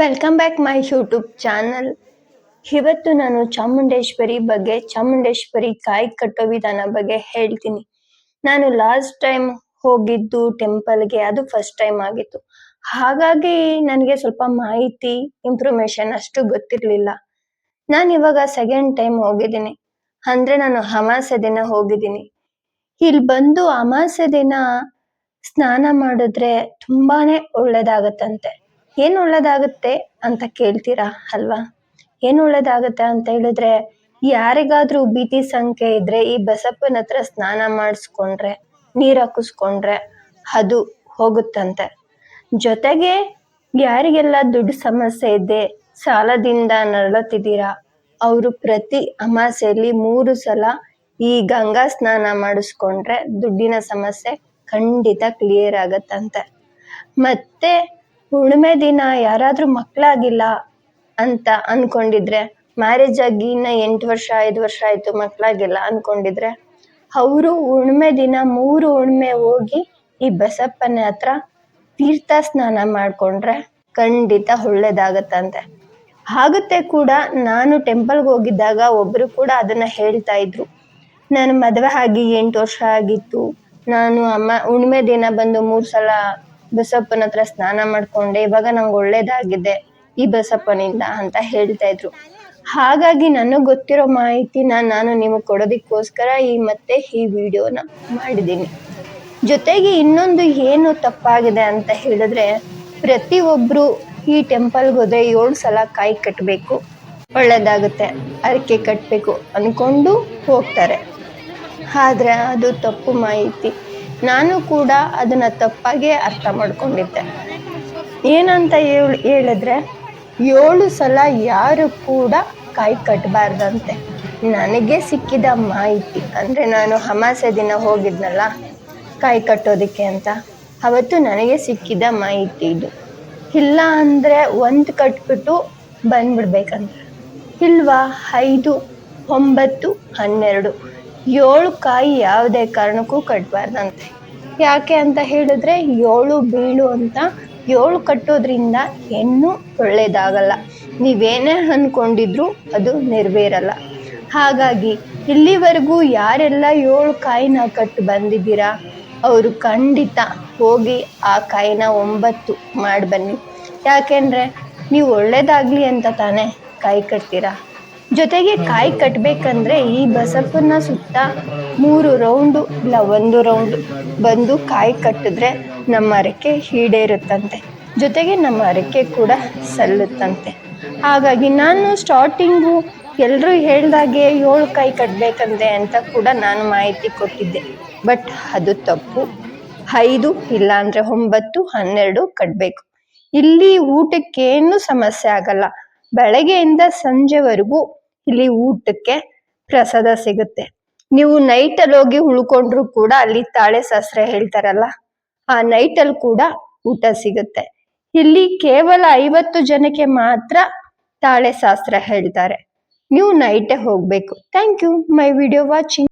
Welcome back my YouTube channel ಇವತ್ತು ನಾನು ಚಾಮುಂಡೇಶ್ವರಿ ಬಗ್ಗೆ, ಚಾಮುಂಡೇಶ್ವರಿ ಕಾಯಿ ಕಟ್ಟೋ ವಿಧಾನ ಬಗ್ಗೆ ಹೇಳ್ತೀನಿ. ನಾನು ಲಾಸ್ಟ್ ಟೈಮ್ ಹೋಗಿದ್ದು ಟೆಂಪಲ್ಗೆ ಅದು ಫಸ್ಟ್ ಟೈಮ್ ಆಗಿತ್ತು. ಹಾಗಾಗಿ ನನಗೆ ಸ್ವಲ್ಪ ಮಾಹಿತಿ ಇನ್ಫಾರ್ಮೇಶನ್ ಅಷ್ಟು ಗೊತ್ತಿರಲಿಲ್ಲ. ನಾನು ಇವಾಗ ಸೆಕೆಂಡ್ ಟೈಮ್ ಹೋಗಿದ್ದೀನಿ. ಅಂದರೆ ನಾನು ಅಮಾಸೆ ದಿನ ಹೋಗಿದ್ದೀನಿ. ಇಲ್ಲಿ ಬಂದು ಅಮಾಸೆ ದಿನ ಸ್ನಾನ ಮಾಡಿದ್ರೆ ತುಂಬಾನೇ ಒಳ್ಳೇದಾಗತ್ತಂತೆ. ಏನ್ ಒಳ್ಳೆಯದಾಗುತ್ತೆ ಅಂತ ಕೇಳ್ತೀರಾ ಅಲ್ವಾ? ಏನು ಒಳ್ಳೆಯದಾಗುತ್ತೆ ಅಂತ ಹೇಳಿದ್ರೆ, ಯಾರಿಗಾದ್ರೂ ಭೀತಿ ಸಂಖ್ಯೆ ಇದ್ರೆ ಈ ಬಸಪ್ಪನ ಹತ್ರ ಸ್ನಾನ ಮಾಡಿಸ್ಕೊಂಡ್ರೆ, ನೀರು ಹಾಕಿಸ್ಕೊಂಡ್ರೆ ಅದು ಹೋಗುತ್ತಂತೆ. ಜೊತೆಗೆ ಯಾರಿಗೆಲ್ಲ ದುಡ್ಡು ಸಮಸ್ಯೆ ಇದೆ, ಸಾಲದಿಂದ ನರಳುತ್ತಿದ್ದೀರಾ, ಅವರು ಪ್ರತಿ ಅಮಾಸೆಯಲ್ಲಿ ಮೂರು ಸಲ ಈ ಗಂಗಾ ಸ್ನಾನ ಮಾಡಿಸ್ಕೊಂಡ್ರೆ ದುಡ್ಡಿನ ಸಮಸ್ಯೆ ಖಂಡಿತ ಕ್ಲಿಯರ್ ಆಗತ್ತಂತೆ. ಮತ್ತೆ ಹುಣ್ಣಿಮೆ ದಿನ ಯಾರಾದರೂ ಮಕ್ಕಳಾಗಿಲ್ಲ ಅಂತ ಅನ್ಕೊಂಡಿದ್ರೆ ಮ್ಯಾರೇಜ್ ಆಗಿ ಇನ್ನ ಎಂಟು ವರ್ಷ, ಐದು ವರ್ಷ ಆಯ್ತು ಮಕ್ಕಳಾಗಿಲ್ಲ ಅನ್ಕೊಂಡಿದ್ರೆ, ಅವರು ಹುಣ್ಮೆ ದಿನ ಮೂರು ಹುಣ್ಮೆ ಹೋಗಿ ಈ ಬಸಪ್ಪನ ಹತ್ರ ತೀರ್ಥ ಸ್ನಾನ ಮಾಡ್ಕೊಂಡ್ರೆ ಖಂಡಿತ ಒಳ್ಳೇದಾಗತ್ತಂತೆ. ಆಗುತ್ತೆ ಕೂಡ ನಾನು ಟೆಂಪಲ್ಗೆ ಹೋಗಿದ್ದಾಗ ಒಬ್ರು ಕೂಡ ಅದನ್ನ ಹೇಳ್ತಾ ಇದ್ರು. ನಾನು ಮದುವೆ ಆಗಿ ಎಂಟು ವರ್ಷ ಆಗಿತ್ತು. ನಾನು ಅಮ್ಮ ಹುಣ್ಮೆ ದಿನ ಬಂದು ಮೂರು ಸಲ ಬಸಪ್ಪನ ಹತ್ರ ಸ್ನಾನ ಮಾಡ್ಕೊಂಡೆ, ಇವಾಗ ನಂಗೆ ಒಳ್ಳೇದಾಗಿದೆ ಈ ಬಸಪ್ಪನಿಂದ ಅಂತ ಹೇಳ್ತಾ ಇದ್ರು. ಹಾಗಾಗಿ ನನಗೆ ಗೊತ್ತಿರೋ ಮಾಹಿತಿನ ನಾನು ನಿಮಗೆ ಕೊಡೋದಕ್ಕೋಸ್ಕರ ಈ ಮತ್ತೆ ಈ ವಿಡಿಯೋನ ಮಾಡಿದ್ದೀನಿ ಜೊತೆಗೆ ಇನ್ನೊಂದು ಏನು ತಪ್ಪಾಗಿದೆ ಅಂತ ಹೇಳಿದ್ರೆ ಪ್ರತಿಯೊಬ್ಬರು ಈ ಟೆಂಪಲ್ಗೆ ಹೋದ್ರೆ ಏಳು ಸಲ ಕಾಯಿ ಕಟ್ಟಬೇಕು ಒಳ್ಳೆಯದಾಗುತ್ತೆ ಅರಕೆ ಕಟ್ಟಬೇಕು ಅಂದ್ಕೊಂಡು ಹೋಗ್ತಾರೆ. ಆದರೆ ಅದು ತಪ್ಪು ಮಾಹಿತಿ. ನಾನು ಕೂಡ ಅದನ್ನು ತಪ್ಪಾಗೇ ಅರ್ಥ ಮಾಡ್ಕೊಂಡಿದ್ದೆ. ಏನಂತ ಹೇಳಿ, ಹೇಳಿದ್ರೆ, ಏಳು ಸಲ ಯಾರು ಕೂಡ ಕಾಯಿ ಕಟ್ಟಬಾರ್ದಂತೆ ನನಗೆ ಸಿಕ್ಕಿದ ಮಾಹಿತಿ, ಅಂದರೆ ನಾನು ಅಮಾಸೆ ದಿನ ಹೋಗಿದ್ನಲ್ಲ ಕಾಯಿ ಕಟ್ಟೋದಕ್ಕೆ ಅಂತ. ಅವತ್ತು ನನಗೆ ಸಿಕ್ಕಿದ ಮಾಹಿತಿ ಇದು. ಇಲ್ಲ ಅಂದರೆ ಒಂದು ಕಟ್ಬಿಟ್ಟು ಬಂದ್ಬಿಡ್ಬೇಕಂತ. ಇಲ್ವಾ? ಐದು, ಒಂಬತ್ತು, ಹನ್ನೆರಡು. ಏಳು ಕಾಯಿ ಯಾವುದೇ ಕಾರಣಕ್ಕೂ ಕಟ್ಟಬಾರ್ದಂತೆ ಯಾಕೆ ಅಂತ ಹೇಳಿದ್ರೆ ಏಳು ಬೀಳು ಅಂತ ಏಳು ಕಟ್ಟೋದ್ರಿಂದ ಹೆಣ್ಣು ಒಳ್ಳೇದಾಗಲ್ಲ. ನೀವೇನೇ ಅನ್ಕೊಂಡಿದ್ರು ಅದು ನೆರವೇರಲ್ಲ. ಹಾಗಾಗಿ ಇಲ್ಲಿವರೆಗೂ ಯಾರೆಲ್ಲ ಏಳು ಕಾಯಿನ ಕಟ್ಟು ಬಂದಿದ್ದೀರಾ, ಅವರು ಖಂಡಿತ ಹೋಗಿ ಆ ಕಾಯಿನ ಒಂಬತ್ತು ಮಾಡಿ ಬನ್ನಿ ಯಾಕೆಂದರೆ ನೀವು ಒಳ್ಳೇದಾಗ್ಲಿ ಅಂತ ತಾನೇ ಕಾಯಿ ಕಟ್ತೀರಾ? ಜೊತೆಗೆ ಕಾಯಿ ಕಟ್ಟಬೇಕಂದ್ರೆ ಈ ಬಸಪ್ಪನ್ನ ಸುತ್ತ ಮೂರು ರೌಂಡು ಇಲ್ಲ, ಒಂದು ರೌಂಡು ಬಂದು ಕಾಯಿ ಕಟ್ಟಿದ್ರೆ ನಮ್ಮ ಅರಕೆ ಈಡೇರುತ್ತಂತೆ. ಜೊತೆಗೆ ನಮ್ಮ ಅರಕೆ ಕೂಡ ಸಲ್ಲುತ್ತಂತೆ. ಹಾಗಾಗಿ ನಾನು ಸ್ಟಾರ್ಟಿಂಗು ಎಲ್ಲರೂ ಹೇಳ್ದಾಗೆ ಏಳು ಕಾಯಿ ಕಟ್ಟಬೇಕಂತೆ ಅಂತ ಕೂಡ ನಾನು ಮಾಹಿತಿ ಕೊಟ್ಟಿದ್ದೆ. ಬಟ್ ಅದು ತಪ್ಪು. ಐದು ಇಲ್ಲಾಂದರೆ ಒಂಬತ್ತು, ಹನ್ನೆರಡು ಕಟ್ಟಬೇಕು ಇಲ್ಲಿ ಊಟಕ್ಕೇನು ಸಮಸ್ಯೆ ಆಗಲ್ಲ. ಬೆಳಗ್ಗೆಯಿಂದ ಸಂಜೆವರೆಗೂ ಇಲ್ಲಿ ಊಟಕ್ಕೆ ಪ್ರಸಾದ ಸಿಗುತ್ತೆ. ನೀವು ನೈಟ್ ಅಲ್ಲಿ ಹೋಗಿ ಉಳ್ಕೊಂಡ್ರು ಕೂಡ ಅಲ್ಲಿ ತಾಳೆ ಶಾಸ್ತ್ರ ಹೇಳ್ತಾರಲ್ಲ, ಆ ನೈಟ್ ಅಲ್ಲಿ ಕೂಡ ಊಟ ಸಿಗುತ್ತೆ. ಇಲ್ಲಿ ಕೇವಲ ಐವತ್ತು ಜನಕ್ಕೆ ಮಾತ್ರ ತಾಳೆ ಶಾಸ್ತ್ರ ಹೇಳ್ತಾರೆ. ನೀವು ನೈಟೇ ಹೋಗ್ಬೇಕು. Thank you my video watching